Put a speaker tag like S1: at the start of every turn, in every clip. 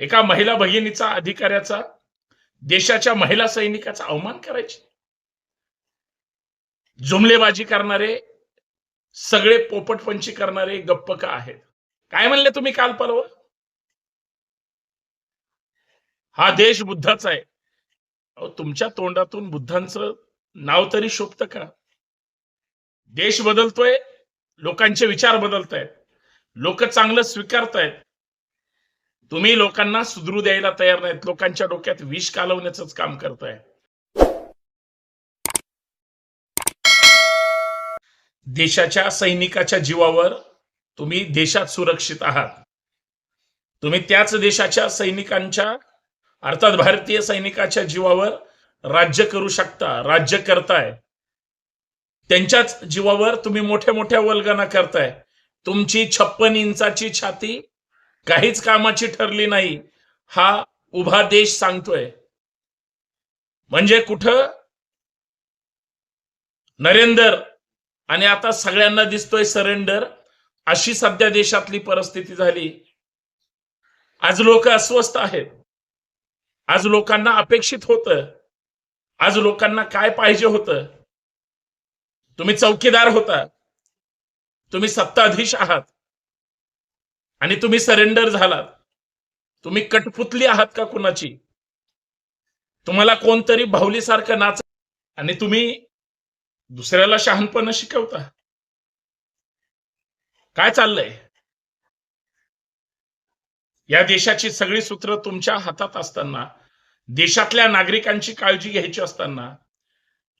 S1: एका महिला भगिनीचा अधिकाऱ्याचा देशाच्या महिला सैनिकाचा अवमान करायचे. जुमलेबाजी करणारे सगळे पोपटपंची करणारे गप्प का आहेत. काय म्हणले तुम्ही काल परवा? हा देश बुद्धाचा आहे. अहो, तुमच्या तोंडातून बुद्धांचं नाव तरी शोभतं का? देश बदलतोय लोकांचे विचार बदलत आहेत लोक चांगलं स्वीकारतायत. तुम्ही लोकांना सुधरू द्यायला तयार नाहीत. लोकांच्या डोक्यात विष कालवण्याच काम करताय. देशाच्या सैनिकाच्या जीवावर तुम्ही देशात सुरक्षित आहात. तुम्ही त्याच देशाच्या सैनिकांच्या अर्थात भारतीय सैनिकाच्या जीवावर राज्य करू शकता राज्य करताय. त्यांच्याच जीवावर तुम्ही मोठ्या मोठ्या वल्गना करताय. तुमची छप्पन इंचाची छाती काहीच कामाची ठरली नाही. हा उभा देश सांगतोय. म्हणजे कुठं? नरेंदर. आणि आता सगळ्यांना दिसतोय सरेंडर. अशी सध्या देशातली परिस्थिती झाली. आज लोक अस्वस्थ आहेत. आज लोकांना अपेक्षित होतं. आज लोकांना काय पाहिजे होतं? तुम्ही चौकीदार होता. तुम्ही सत्ताधीश आहात. आणि तुम्ही सरेंडर झालात. तुम्ही कटपुतली आहात का कुणाची? तुम्हाला कोणतरी भावलीसारखं नाच आणि तुम्ही दुसऱ्याला शहाणपण शिकवता. काय चाललंय? या देशाची सगळी सूत्र तुमच्या हातात असताना देशातल्या नागरिकांची काळजी घ्यायची असताना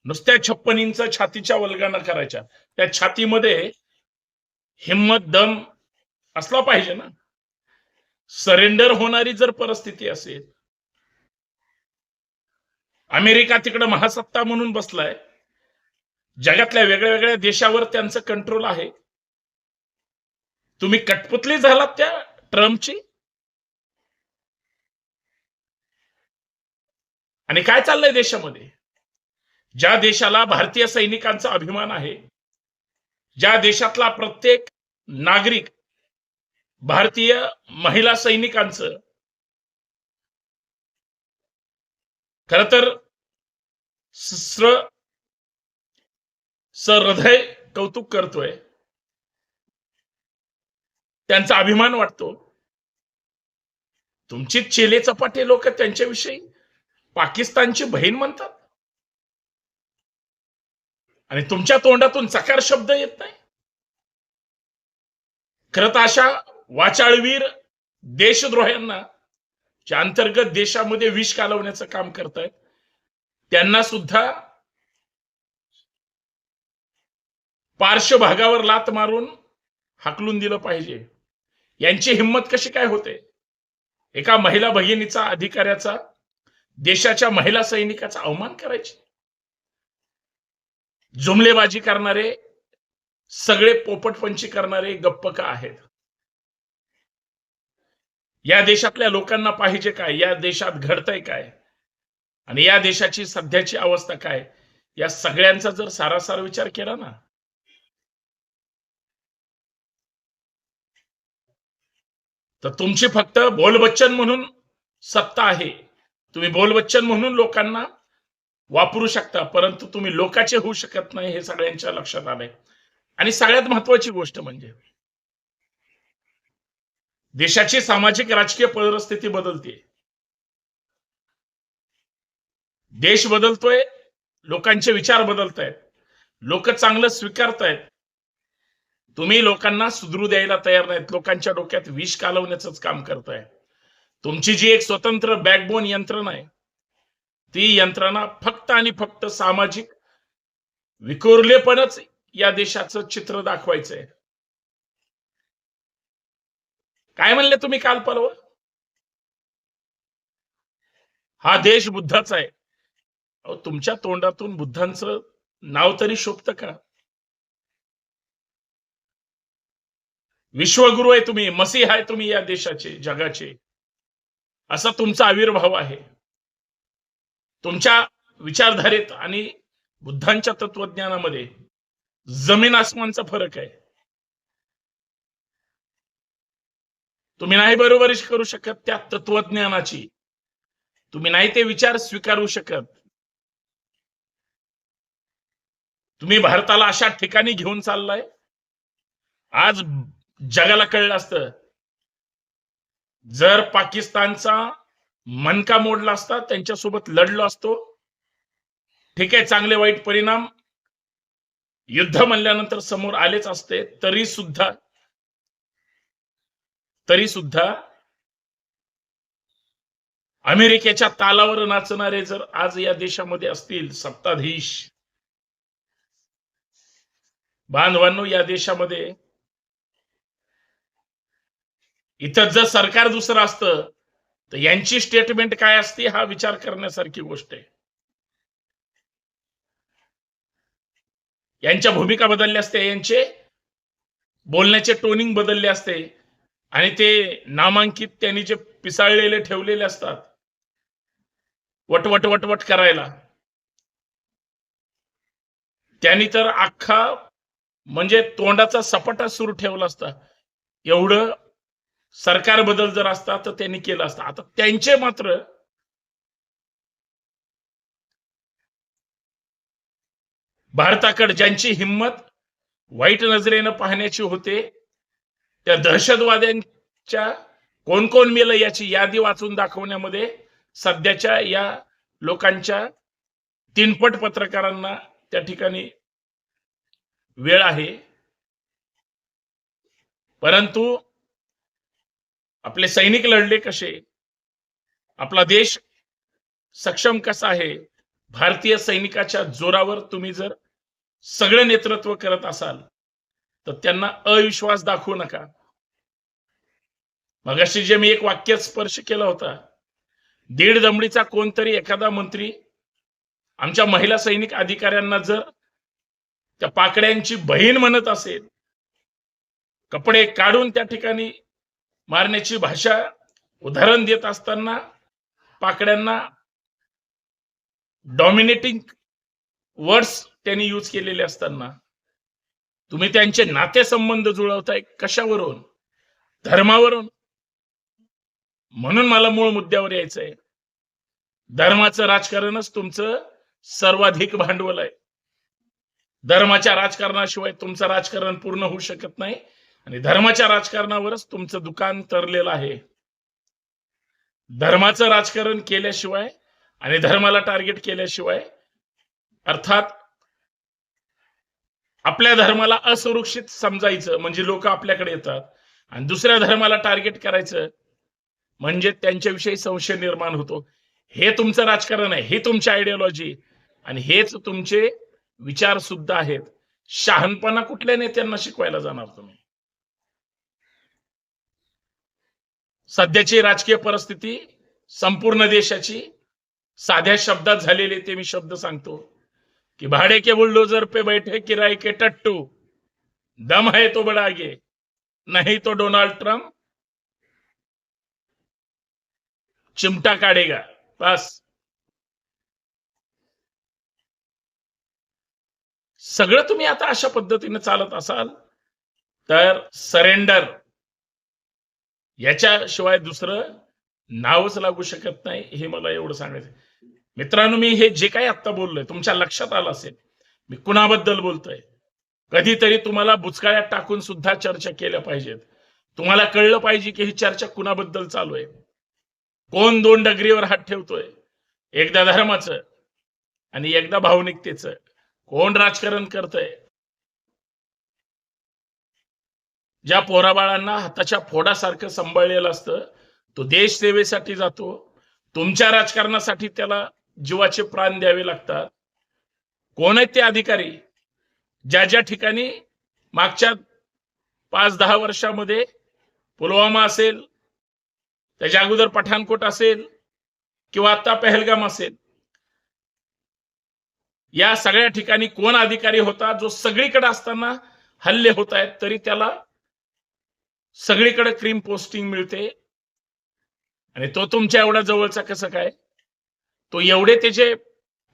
S1: नुसत्या छप्पन इंच छातीच्या वल्गाना करायच्या. त्या छातीमध्ये हिंमत दम असला पाहिजे ना. सरेंडर होणारी जर परिस्थिती असेल. अमेरिका तिकडं महासत्ता म्हणून बसलाय. जगातल्या वेगळ्या वेगळ्या देशावर त्यांचं कंट्रोल आहे. तुम्ही कटपुतली झालात त्या ट्रम्पची? आणि काय चाललंय देशामध्ये? ज्या देशाला भारतीय सैनिकांचा अभिमान आहे ज्या देशातला प्रत्येक नागरिक भारतीय महिला सैनिकांचं. खर तर हृदय कौतुक करतोय. त्यांचा अभिमान वाटतो. तुमची चेले चपाटे लोक त्यांच्याविषयी. पाकिस्तानची बहीण म्हणतात. आणि तुमच्या तोंडातून चकार शब्द येत नाही. खरं तर अशा वाचाळवीर देशद्रोह्यांना जे अंतर्गत देशामध्ये विष कालवण्याचं काम करतायत त्यांना सुद्धा पार्श्वभागावर लात मारून हाकलून दिलं पाहिजे. यांची हिंमत कशी काय होते? एका महिला भगिनीचा अधिकाऱ्याचा देशाच्या महिला सैनिकाचा अवमान करायची? जुमलेबाजी करणारे सगळे पोपटपंची करणारे गप्प का आहेत. या देशातल्या लोकांना पाहिजे काय? या देशात घडतंय काय? आणि या देशाची सध्याची अवस्था काय? या सगळ्यांचा जर सारासार विचार केला ना तर तुमची फक्त बोलबच्चन म्हणून सत्ता आहे. तुम्ही बोलबच्चन म्हणून लोकांना वापरू शकता परंतु तुम्ही लोकाचे होऊ शकत नाही हे सगळ्यांच्या लक्षात आलंय. आणि सगळ्यात महत्वाची गोष्ट म्हणजे देशाची सामाजिक राजकीय परिस्थिती बदलते. देश बदलतोय लोकांचे विचार बदलत आहेत लोक चांगलं स्वीकारतायत. तुम्ही लोकांना सुधरू द्यायला तयार नाहीत. लोकांच्या डोक्यात विष कालवण्याच काम करताय तुमची जी एक स्वतंत्र बॅकबोन यंत्रणा आहे ती यंत्रणा फक्त आणि फक्त सामाजिक विखुरलेपणच या देशाचं चित्र दाखवायचंय. काय म्हणले तुम्ही काल परवा? हा देश बुद्धाचा आहे. अहो, तुमच्या तोंडातून बुद्धांचं नाव तरी शोभतं का? विश्वगुरु आहे तुम्ही मसीह आहे तुम्ही या देशाचे जगाचे. असा तुमचा आविर्भाव आहे. तुमच्या विचारधारेत आणि बुद्धांच्या तत्वज्ञानामध्ये जमीन आसमानचा फरक आहे. तुम्ही नाही बरोबरीच करू शकत त्या तत्वज्ञानाची. तुम्ही नाही ते विचार स्वीकारू शकत. तुम्ही भारताला अशा ठिकाणी घेऊन चाललाय. आज जगाला कळलं असतं. जर पाकिस्तानचा मनका मोडला असता त्यांच्यासोबत लढलो असतो. ठीक आहे चांगले वाईट परिणाम. युद्ध म्हणल्यानंतर समोर आलेच असते तरी सुद्धा तरी सुद्धा अमेरिकेच्या तालावर नाचणारे जर आज या देशामध्ये असतील सत्ताधीश बांधवांनो या देशामध्ये इथं जर सरकार दुसरं असतं तर यांची स्टेटमेंट काय असते हा विचार करण्यासारखी गोष्ट आहे. यांच्या भूमिका बदलल्या असते यांचे बोलण्याचे टोनिंग बदलले असते. आणि ते नामांकित त्यांनी जे पिसाळलेले ठेवलेले असतात वटवट वटवट करायला त्यांनी तर अख्खा म्हणजे तोंडाचा सपाटा सुरू ठेवला असता. एवढं सरकार बदल जर असता तर त्यांनी केलं असतं. आता त्यांचे मात्र भारताकडे ज्यांची हिंमत वाईट नजरेनं पाहण्याची होते त्या दहशतवाद्यांच्या कोण कोण मेलं याची यादी वाचून दाखवण्यामध्ये सध्याच्या या लोकांच्या तीनपट पत्रकारांना त्या ठिकाणी वेळ आहे. परंतु आपले सैनिक लढले कसे? आपला देश सक्षम कसा आहे? भारतीय सैनिकाच्या जोरावर तुम्ही जर सगळं नेतृत्व करत असाल तर त्यांना अविश्वास दाखवू नका. मगाशी जे मी एक वाक्य स्पर्श केला होता दीड दमडीचा कोणतरी एखादा मंत्री आमच्या महिला सैनिक अधिकाऱ्यांना जर त्या पाकड्यांची बहीण म्हणत असेल कपडे काढून त्या ठिकाणी मारण्याची भाषा उदाहरण देत असताना पाकड्यांना डॉमिनेटिंग वर्ड्स त्यांनी यूज केलेले असताना तुम्ही त्यांचे नातेसंबंध जुळवताय कशावरून? धर्मावरून? म्हणून मला मूळ मुद्द्यावर यायचंय. धर्माचं राजकारणच तुमचं सर्वाधिक भांडवल आहे. धर्माच्या राजकारणाशिवाय तुमचं राजकारण पूर्ण होऊ शकत नाही आणि धर्माच्या राजकारणावरच तुमचं दुकान तरलेलं आहे. धर्माचं राजकारण केल्याशिवाय आणि धर्माला टार्गेट केल्याशिवाय अर्थात आपल्या धर्माला असुरक्षित समजायचं म्हणजे लोक आपल्याकडे येतात. आणि दुसऱ्या धर्माला टार्गेट करायचं म्हणजे त्यांच्याविषयी संशय निर्माण होतो. हे तुमचं राजकारण आहे हे तुमची आयडियोलॉजी आणि हेच तुमचे विचार सुद्धा आहेत. शहाणपणा कुठल्या नेत्यांना शिकवायला जाणार तुम्ही? सध्याची राजकीय परिस्थिती संपूर्ण देशाची साध्या शब्दात झालेले ते मी शब्द सांगतो. कि भाड़े के बुलडोजर पे बैठे किराए के टट्टू। दम है तो बड़ा आगे। नहीं तो डोनाल्ड ट्रम्प चिमटा काढेगा बस। सगळं तुम्ही आता अशा पद्धतीने चालत असाल तर सरेंडर याच्याशिवाय दुसरं नावच लागू शकत नाही हे मला एवढं सांगायचं मित्रांनो मी हे जे काही आत्ता बोललोय तुमच्या लक्षात आलं असेल. मी कुणाबद्दल बोलतोय? कधीतरी तुम्हाला बुचकाळ्यात टाकून सुद्धा चर्चा केल्या पाहिजेत. तुम्हाला कळलं पाहिजे की ही चर्चा कुणाबद्दल चालू आहे? कोण दोन डगरीवर हात ठेवतोय? एकदा धर्माचं आणि एकदा भावनिकतेचं. कोण राजकारण करतंय? ज्या पोराबाळांना हाताच्या फोडासारखं सांभाळलेलं असतं तो देश सेवेसाठी जातो. तुमच्या राजकारणासाठी त्याला जीवाचे प्राण द्यावे लागतात. कोण आहेत ते अधिकारी? ज्या ज्या ठिकाणी मागच्या पाच दहा वर्षामध्ये पुलवामा असेल त्याच्या अगोदर पठाणकोट असेल किंवा आता पहलगाम असेल या सगळ्या ठिकाणी कोण अधिकारी होता जो सगळीकडे असताना हल्ले होत आहेत तरी त्याला सगळीकडे क्रीम पोस्टिंग मिळते. आणि तो तुमच्या एवढा जवळचा कसं काय? तो एवढे त्याचे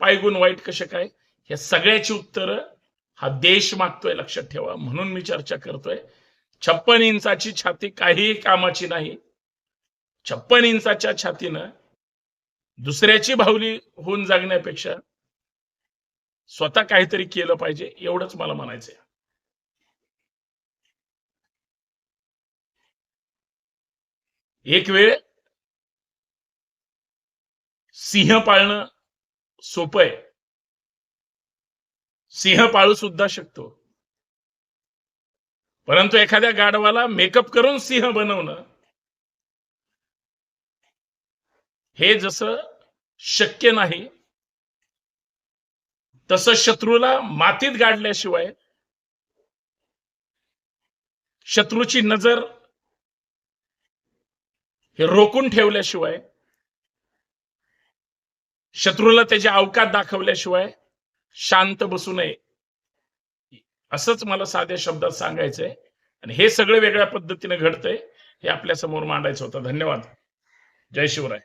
S1: पायगुण वाईट कसे काय? या सगळ्याची उत्तरं हा देश मागतोय लक्षात ठेवा. म्हणून मी चर्चा करतोय. छप्पन इंचाची छाती काहीही कामाची नाही. छप्पन इंचाच्या छातीनं दुसऱ्याची भावली होऊन जागण्यापेक्षा स्वतः काहीतरी केलं पाहिजे एवढंच मला म्हणायचंय. एक वेळ सिंह पाळणं सोपं आहे. सिंह पाळू सुद्धा शकतो. परंतु एखाद्या गाढवाला मेकअप करून सिंह बनवणं हे जसं शक्य नाही तसं शत्रूला मातीत गाडल्याशिवाय शत्रूची नजर हे रोखून ठेवल्याशिवाय शत्रूला त्याची अवकात दाखवल्याशिवाय शांत बसू नये. असंच मला साध्या शब्दात सांगायचंय. आणि हे सगळं वेगळ्या पद्धतीने घडतंय हे आपल्यासमोर मांडायचं होतं. धन्यवाद. जय शिवराय.